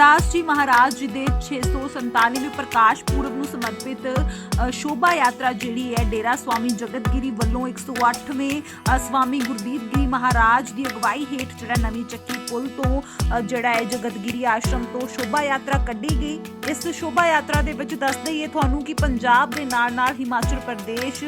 ਰਵਿਦਾਸ ਜੀ ਮਹਾਰਾਜ ਜੀ ਦੇ 647ਵੇਂ ਪ੍ਰਕਾਸ਼ ਪੁਰਬ ਨੂੰ ਸਮਰਪਿਤ ਸ਼ੋਭਾ ਯਾਤਰਾ ਜਿਹੜੀ ਹੈ ਡੇਰਾ ਸਵਾਮੀ ਜਗਤਗਿਰੀ ਵੱਲੋਂ 108ਵੇਂ ਅ, ਸਵਾਮੀ ਗੁਰਦੀਪ ਗਿਰੀ ਮਹਾਰਾਜ ਦੀ ਅਗਵਾਈ ਹੇਠ ਜਿਹੜਾ ਨਵੀਂ ਚੱਕੀ ਪੁਲ ਤੋਂ ਜਿਹੜਾ ਹੈ ਜਗਤਗਿਰੀ ਆਸ਼ਰਮ ਤੋਂ ਸ਼ੋਭਾ ਯਾਤਰਾ ਕੱਢੀ ਗਈ। ਇਸ ਸ਼ੋਭਾ ਯਾਤਰਾ ਦੇ ਵਿੱਚ ਦੱਸ ਦਈਏ ਤੁਹਾਨੂੰ ਕਿ ਪੰਜਾਬ ਦੇ ਨਾਲ ਨਾਲ ਹਿਮਾਚਲ ਪ੍ਰਦੇਸ਼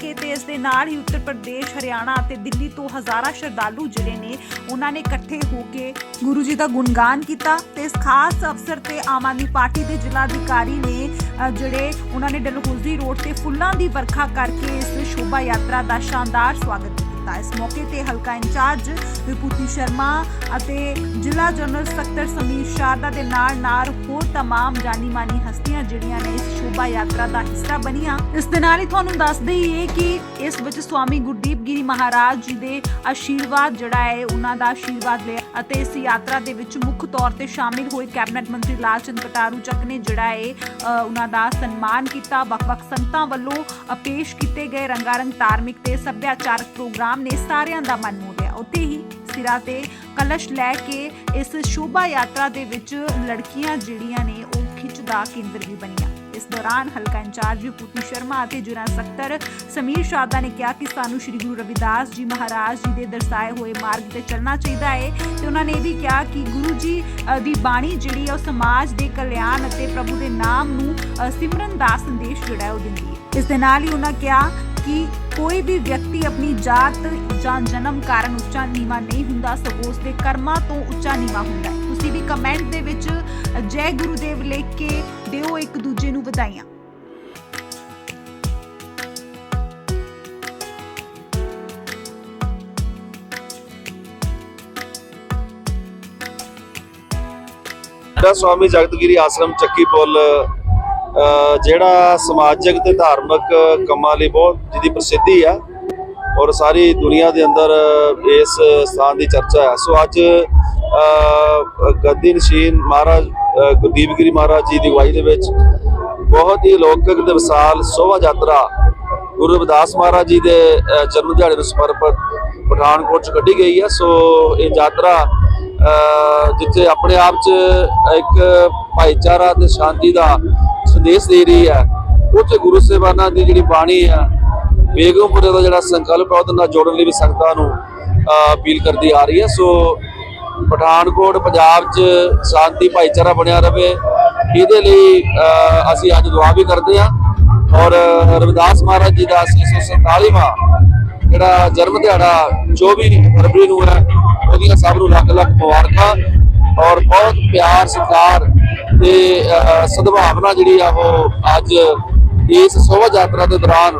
ਕੇ ਤੇ ਇਸ ਦੇ ਨਾਲ ਹੀ ਉੱਤਰ ਪ੍ਰਦੇਸ਼ ਹਰਿਆਣਾ ਅਤੇ ਦਿੱਲੀ ਤੋਂ ਹਜ਼ਾਰਾਂ ਸ਼ਰਧਾਲੂ ਜਿਹੜੇ ਨੇ ਉਹਨਾਂ ਨੇ ਇਕੱਠੇ ਹੋ ਕੇ ਗੁਰੂ ਜੀ ਦਾ ਗੁਣਗਾਨ ਕੀਤਾ। ਤੇ ਇਸ ਖਾਸ ਅਵਸਰ ਤੇ ਆਮ ਆਦਮੀ ਪਾਰਟੀ ਦੇ ਜ਼ਿਲ੍ਹਾ ਅਧਿਕਾਰੀ ਨੇ ਅ, ਜਿਹੜੇ ਉਹਨਾਂ ਨੇ ਡਲਹੌਜ਼ੀ ਰੋਡ ਤੇ ਫੁੱਲਾਂ ਦੀ ਵਰਖਾ ਕਰਕੇ ਇਸ ਸ਼ੋਭਾ ਯਾਤਰਾ ਦਾ ਸ਼ਾਨਦਾਰ ਸਵਾਗਤ ਕੀਤਾ ਇਸ ਮੌਕੇ ਤੇ ਹਲਕਾ ਇੰਚਾਰਜ ਵਿਭੂਤੀ ਸ਼ਰਮਾ ਅਤੇ ਜ਼ਿਲ੍ਹਾ ਜਨਰਲ ਸਕੱਤਰ ਸਮੀਰ ਸ਼ਾਰਦਾ ਦੇ ਨਾਲ ਨਾਲ ਹੋਰ तमाम ਜਾਨੀ ਮਾਨੀ ਹਸਤੀਆਂ ਜਿਹੜੀਆਂ ਨੇ ਇਸ ਸ਼ੋਭਾ ਯਾਤਰਾ ਦਾ ਹਿੱਸਾ ਬਣੀਆਂ ਇਸ ਦੇ ਨਾਲ ਹੀ ਤੁਹਾਨੂੰ ਦੱਸ ਦਈਏ ਕਿ ਇਸ ਵਿੱਚ ਸਵਾਮੀ ਗੁਰਦੀਪ ਗਿਰੀ ਮਹਾਰਾਜ ਜੀ ਦੇ ਆਸ਼ੀਰਵਾਦ ਜਿਹੜਾ ਹੈ ਉਹਨਾਂ ਦਾ ਆਸ਼ੀਰਵਾਦ ਲਿਆ ਅਤੇ ਇਸ ਯਾਤਰਾ ਦੇ ਵਿੱਚ ਮੁੱਖ ਤੌਰ ਤੇ ਸ਼ਾਮਿਲ ਹੋਏ ਕੈਬਨਿਟ ਮੰਤਰੀ ਲਾਲਚੰਦ ਕਟਾਰੂ ਚੱਕ ਨੇ ਜਿਹੜਾ ਹੈ ਅ, ਉਹਨਾਂ ਦਾ ਸਨਮਾਨ ਕੀਤਾ ਵੱਖ-ਵੱਖ ਸੰਗਤਾਂ ਵੱਲੋਂ ਅ, ਪੇਸ਼ ਕੀਤੇ ਗਏ ਰੰਗਾਰੰਗ ਧਾਰਮਿਕ ਤੇ ਸੱਭਿਆਚਾਰਕ ਪ੍ਰੋਗਰਾਮ ਨੇ ਸਾਰਿਆਂ ਦਾ ਮਨ ਮੋਹ ਲਿਆ ਉੱਥੇ ਹੀ ਸਿਰਾ ਤੇ ਕਲਸ਼ ਲੈ ਕੇ ਇਸ ਸ਼ੋਭਾ ਯਾਤਰਾ ਦੇ ਵਿੱਚ ਲੜਕੀਆਂ ਜਿਹੜੀਆਂ ਨੇ, ਉਹ ਖਿੱਚ ਦਾ ਕੇਂਦਰ ਵੀ ਬਣੀਆਂ। ਇਸ ਦੌਰਾਨ ਹਲਕਾ ਇੰਚਾਰਜ ਵਿਭੂਤੀ ਸ਼ਰਮਾ ਅਤੇ ਜ਼ਿਲ੍ਹਾ ਸਕੱਤਰ ਸਮੀਰ ਸ਼ਾਰਦਾ ਨੇ ਕਿਹਾ ਕਿ ਸਾਨੂੰ ਸ੍ਰੀ ਗੁਰੂ ਰਵਿਦਾਸ ਜੀ ਮਹਾਰਾਜ ਜੀ ਦੇ ਦਰਸਾਏ ਹੋਏ ਮਾਰਗ ਤੇ ਚੱਲਣਾ ਚਾਹੀਦਾ ਹੈ ਤੇ ਉਹਨਾਂ ਨੇ ਇਹ ਵੀ ਕਿਹਾ ਕਿ ਗੁਰੂ ਜੀ ਦੀ ਬਾਣੀ ਜਿਹੜੀ ਹੈ ਉਹ ਸਮਾਜ ਦੇ ਕਲਿਆਣ ਅਤੇ ਪ੍ਰਭੂ ਦੇ ਨਾਮ ਨੂੰ ਸਿਮਰਨ ਦਾ ਸੰਦੇਸ਼ ਜਿਹੜਾ ਉਹ ਦਿੰਦੀ ਹੈ। ਇਸ ਦੇ ਨਾਲ ਹੀ ਉਹਨਾਂ ਕਿਹਾ ਕਿ ਕੋਈ ਵੀ ਵਿਅਕਤੀ ਆਪਣੀ ਜਾਤ ਜਾਂ ਜਨਮ ਕਾਰਨ ਉੱਚਾ ਨੀਵਾ ਨਹੀਂ ਹੁੰਦਾ ਸਗੋਂ ਉਸ ਦੇ ਕਰਮਾਂ ਤੋਂ ਉੱਚਾ ਨੀਵਾ ਹੁੰਦਾ। ਹੈ ਤੁਸੀਂ ਵੀ ਕਮੈਂਟ ਦੇ ਵਿੱਚ ਜੈ ਗੁਰੂਦੇਵ ਲਿਖ ਕੇ ਦਿਓ ਇੱਕ ਦੂਜੇ ਨੂੰ ਵਧਾਈਆਂ। ਜਿਹੜਾ ਸਵਾਮੀ ਜਗਤਗਿਰੀ ਆਸ਼ਰਮ ਚੱਕੀ ਪੁੱਲ ਅਹ ਜਿਹੜਾ ਸਮਾਜਿਕ ਤੇ ਧਾਰਮਿਕ ਕੰਮਾਂ ਲਈ ਬਹੁਤ ਜਿਹਦੀ ਪ੍ਰਸਿੱਧੀ ਆ ਔਰ ਸਾਰੀ ਦੁਨੀਆ ਦੇ ਅੰਦਰ ਇਸ ਸਥਾਨ ਦੀ ਚਰਚਾ ਹੈ ਸੋ ਅੱਜ ਗੱਦੀ ਨਸ਼ੀਨ ਮਹਾਰਾਜ ਗੁਰਦੀਪ ਗਿਰੀ ਮਹਾਰਾਜ ਜੀ ਦੀ ਅਗਵਾਈ ਦੇ ਵਿੱਚ ਬਹੁਤ ਹੀ ਲੌਕਿਕ ਤੇ ਵਿਸ਼ਾਲ ਸ਼ੋਭਾ ਯਾਤਰਾ ਗੁਰੂ ਰਵਿਦਾਸ ਮਹਾਰਾਜ ਜੀ ਦੇ ਜਨਮ ਦਿਹਾੜੇ ਨੂੰ ਸਮਰਪਿਤ ਪਠਾਨਕੋਟ ਚ ਕੱਢੀ ਗਈ ਹੈ ਸੋ ਇਹ ਯਾਤਰਾ ਜਿੱਥੇ ਆਪਣੇ ਆਪ ਚ ਇੱਕ ਭਾਈਚਾਰਾ ਤੇ ਸ਼ਾਂਤੀ ਦਾ ਸੰਦੇਸ਼ ਦੇ ਰਹੀ ਹੈ ਉੱਥੇ ਗੁਰੂ ਸੇਵਾਨਾਂ ਦੀ ਜਿਹੜੀ ਬਾਣੀ ਆ, ਬੇਗਮਪੁਰੇ ਦਾ ਜਿਹੜਾ ਸੰਕਲਪ ਹੈ ਉਹਦੇ ਨਾਲ ਜੋੜਨ ਲਈ ਵੀ ਸੰਗਤਾਂ ਨੂੰ ਅਪੀਲ ਕਰਦੀ ਆ ਰਹੀ ਹੈ ਸੋ ਪਠਾਨਕੋਟ, ਪੰਜਾਬ 'ਚ ਸ਼ਾਂਤੀ, ਭਾਈਚਾਰਾ ਬਣਿਆ ਰਵੇ। ਇਹਦੇ ਲਈ ਅਸੀਂ ਅੱਜ ਦੁਆ ਵੀ ਕਰਦੇ ਹਾਂ ਔਰ ਰਵਿਦਾਸ ਮਹਾਰਾਜ ਜੀ ਦਾ 647ਵਾਂ ਜਿਹੜਾ ਜਨਮ ਦਿਹਾੜਾ 24 ਫਰਵਰੀ ਨੂੰ ਹੈ, ਉਹਦੀਆਂ ਸਭ ਨੂੰ ਲੱਖ ਲੱਖ ਮੁਬਾਰਕਾਂ। ਔਰ ਬਹੁਤ ਪਿਆਰ ਸਤਿਕਾਰ ਤੇ ਸਦਭਾਵਨਾ ਜਿਹੜੀ ਆ ਉਹ ਅੱਜ ਇਸ ਸ਼ੋਭਾ ਯਾਤਰਾ ਦੇ ਦੌਰਾਨ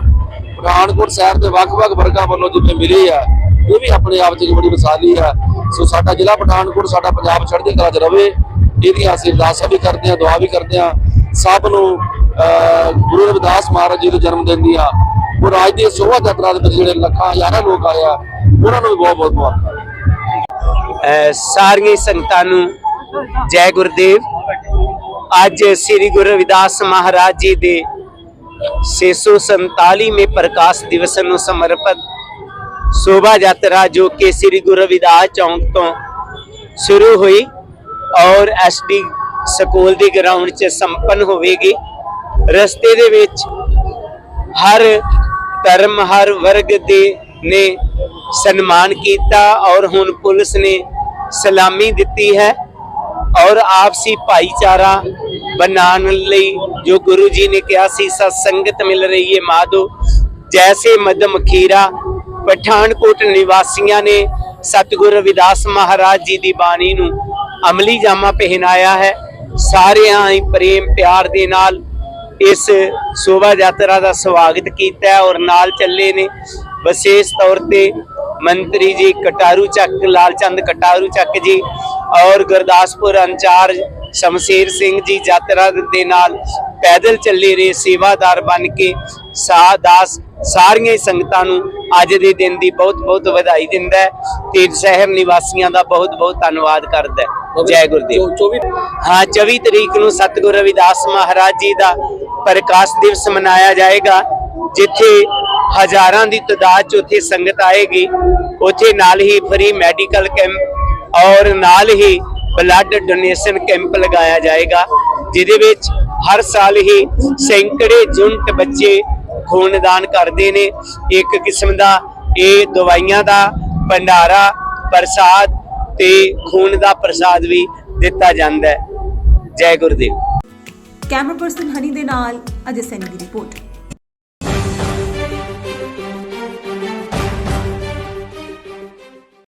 ਪਠਾਨਕੋਟ ਸ਼ਹਿਰ ਦੇ ਵੱਖ-ਵੱਖ ਵਰਗਾਂ ਵੱਲੋਂ ਜਿਵੇਂ ਮਿਲੀ ਆ ਇਹ ਵੀ ਆਪਣੇ ਆਪ 'ਚ ਇੱਕ ਬੜੀ ਮਿਸਾਲੀ ਆ। ਸੋ ਸਾਡਾ ਜ਼ਿਲ੍ਹਾ ਪਠਾਨਕੋਟ ਸਾਡਾ ਪੰਜਾਬ ਚੜ੍ਹਦੀ ਕਲਾ 'ਚ ਰਵੇ ਇਹਦੀਆਂ ਅਸੀਂ ਅਰਦਾਸਾਂ ਵੀ ਕਰਦੇ ਹਾਂ ਦੁਆ ਵੀ ਕਰਦੇ ਹਾਂ। ਸਭ ਨੂੰ ਅਹ, ਗੁਰੂ ਰਵਿਦਾਸ ਮਹਾਰਾਜ ਜੀ ਦੇ ਜਨਮ ਦਿਨ ਦੀਆਂ ਔਰ ਅੱਜ ਦੀ ਸ਼ੋਭਾ ਯਾਤਰਾ ਦੇ ਵਿੱਚ ਜਿਹੜੇ ਲੱਖਾਂ ਹਜ਼ਾਰਾਂ ਲੋਕ ਆਏ ਆ ਉਹਨਾਂ ਨੂੰ ਵੀ ਬਹੁਤ ਬਹੁਤ ਮੁਬਾਰਕਾਂ। ਅਹ ਸਾਰੀਆਂ ਸੰਗਤਾਂ ਨੂੰ ਜੈ ਗੁਰਦੇਵ। ਅੱਜ ਸ੍ਰੀ ਗੁਰੂ ਰਵਿਦਾਸ ਮਹਾਰਾਜ ਜੀ ਦੇ 647ਵੇਂ ਪ੍ਰਕਾਸ਼ ਦਿਵਸ ਨੂੰ ਸਮਰਪਿਤ ਸ਼ੋਭਾ ਯਾਤਰਾ ਜੋ ਕਿ ਸ੍ਰੀ ਗੁਰੂ ਰਵਿਦਾਸ ਚੌਂਕ ਤੋਂ ਸ਼ੁਰੂ ਹੋਈ ਔਰ ਐਸਡੀ ਸਕੂਲ ਦੀ ਗਰਾਊਂਡ 'ਚ ਸੰਪੰਨ ਹੋਵੇਗੀ। ਰਸਤੇ ਦੇ ਵਿੱਚ ਹਰ ਧਰਮ, ਹਰ ਵਰਗ ਦੇ ਨੇ ਸਨਮਾਨ ਕੀਤਾ ਔਰ ਹੁਣ ਪੁਲਿਸ ਨੇ ਸਲਾਮੀ ਦਿੱਤੀ ਹੈ ਔਰ ਆਪਸੀ ਭਾਈਚਾਰਾ ਬਣਾਉਣ ਲਈ ਜੋ ਗੁਰੂ ਜੀ ਨੇ ਕਿਹਾ ਸੀ, ਸਤ ਸੰਗਤ ਮਿਲ ਰਹੀ ਹੈ ਮਾਧੋ। ਜੈਸੇ ਮਦਮ ਖੀਰਾ, ਪਠਾਨਕੋਟ ਨਿਵਾਸੀਆਂ ਨੇ ਸਤਿਗੁਰ ਰਵਿਦਾਸ ਮਹਾਰਾਜ ਜੀ ਦੀ ਬਾਣੀ ਨੂੰ ਅਮਲੀ ਜਾਮਾ ਪਹਿਨਾਇਆ ਹੈ। ਸਾਰਿਆਂ ਹੀ ਪ੍ਰੇਮ ਪਿਆਰ ਦੇ ਨਾਲ ਇਸ ਸ਼ੋਭਾ ਯਾਤਰਾ ਦਾ ਸਵਾਗਤ ਕੀਤਾ ਹੈ ਔਰ ਨਾਲ ਚੱਲੇ ਨੇ ਵਿਸ਼ੇਸ਼ ਤੌਰ ਤੇ ਮੰਤਰੀ ਜੀ ਕਟਾਰੂ ਚੱਕ ਲਾਲਚੰਦ ਕਟਾਰੂ ਚੱਕ ਜੀ ਔਰ ਗੁਰਦਾਸਪੁਰ ਇੰਚਾਰਜ ਸ਼ਮਸ਼ੀਰ ਸਿੰਘ ਜੀ ਯਾਤਰਾ ਦੇ ਨਾਲ ਪੈਦਲ ਚੱਲੇ ਰਹੇ ਸੇਵਾਦਾਰ ਬਣ ਕੇ ਸਾਦਾਸ ਸਾਰੀਆਂ ਹੀ ਸੰਗਤਾਂ ਨੂੰ ਅੱਜ ਦੇ ਦਿਨ ਦੀ ਬਹੁਤ ਬਹੁਤ ਵਧਾਈ ਦਿੰਦਾ ਹੈ ਤੇ ਸ਼ਹਿਰ ਨਿਵਾਸੀਆਂ ਦਾ ਬਹੁਤ ਬਹੁਤ ਧੰਨਵਾਦ ਕਰਦਾ ਹੈ। ਜੈ ਗੁਰਦੇਵ। 24 ਹਾਂ 24 ਤਰੀਕ ਨੂੰ ਸਤਿਗੁਰੂ ਰਵਿਦਾਸ ਮਹਾਰਾਜ ਜੀ ਦਾ ਪ੍ਰਕਾਸ਼ ਦਿਵਸ ਮਨਾਇਆ ਜਾਏਗਾ ਜਿੱਥੇ ਹਜ਼ਾਰਾਂ ਦੀ ਤਾਦਾਦ 'ਚ ਉੱਥੇ ਸੰਗਤ ਆਏਗੀ ਉੱਥੇ ਨਾਲ ਹੀ ਫ੍ਰੀ ਮੈਡੀਕਲ ਕੈਂਪ ਔਰ ਨਾਲ ਹੀ ਬਲੱਡ ਡੋਨੇਸ਼ਨ ਕੈਂਪ ਲਗਾਇਆ ਜਾਏਗਾ, ਜਿਹਦੇ ਵਿੱਚ ਹਰ ਸਾਲ ਹੀ ਸੈਂਕੜੇ ਜੁਨਟ ਬੱਚੇ ਖੂਨਦਾਨ ਕਰਦੇ ਨੇ। ਇੱਕ ਕਿਸਮ ਦਾ ਇਹ ਦਵਾਈਆਂ ਦਾ ਭੰਡਾਰਾ, ਪ੍ਰਸਾਦ ਤੇ ਖੂਨ ਦਾ ਪ੍ਰਸਾਦ ਵੀ ਦਿੱਤਾ ਜਾਂਦਾ ਹੈ। ਜੈ ਗੁਰਦੇਵ। ਕੈਮਰਾ ਪਰਸਨ ਹਨੀ ਦੇ ਨਾਲ ਅਜੇ ਸੈਨੀ ਦੀ ਰਿਪੋਰਟ।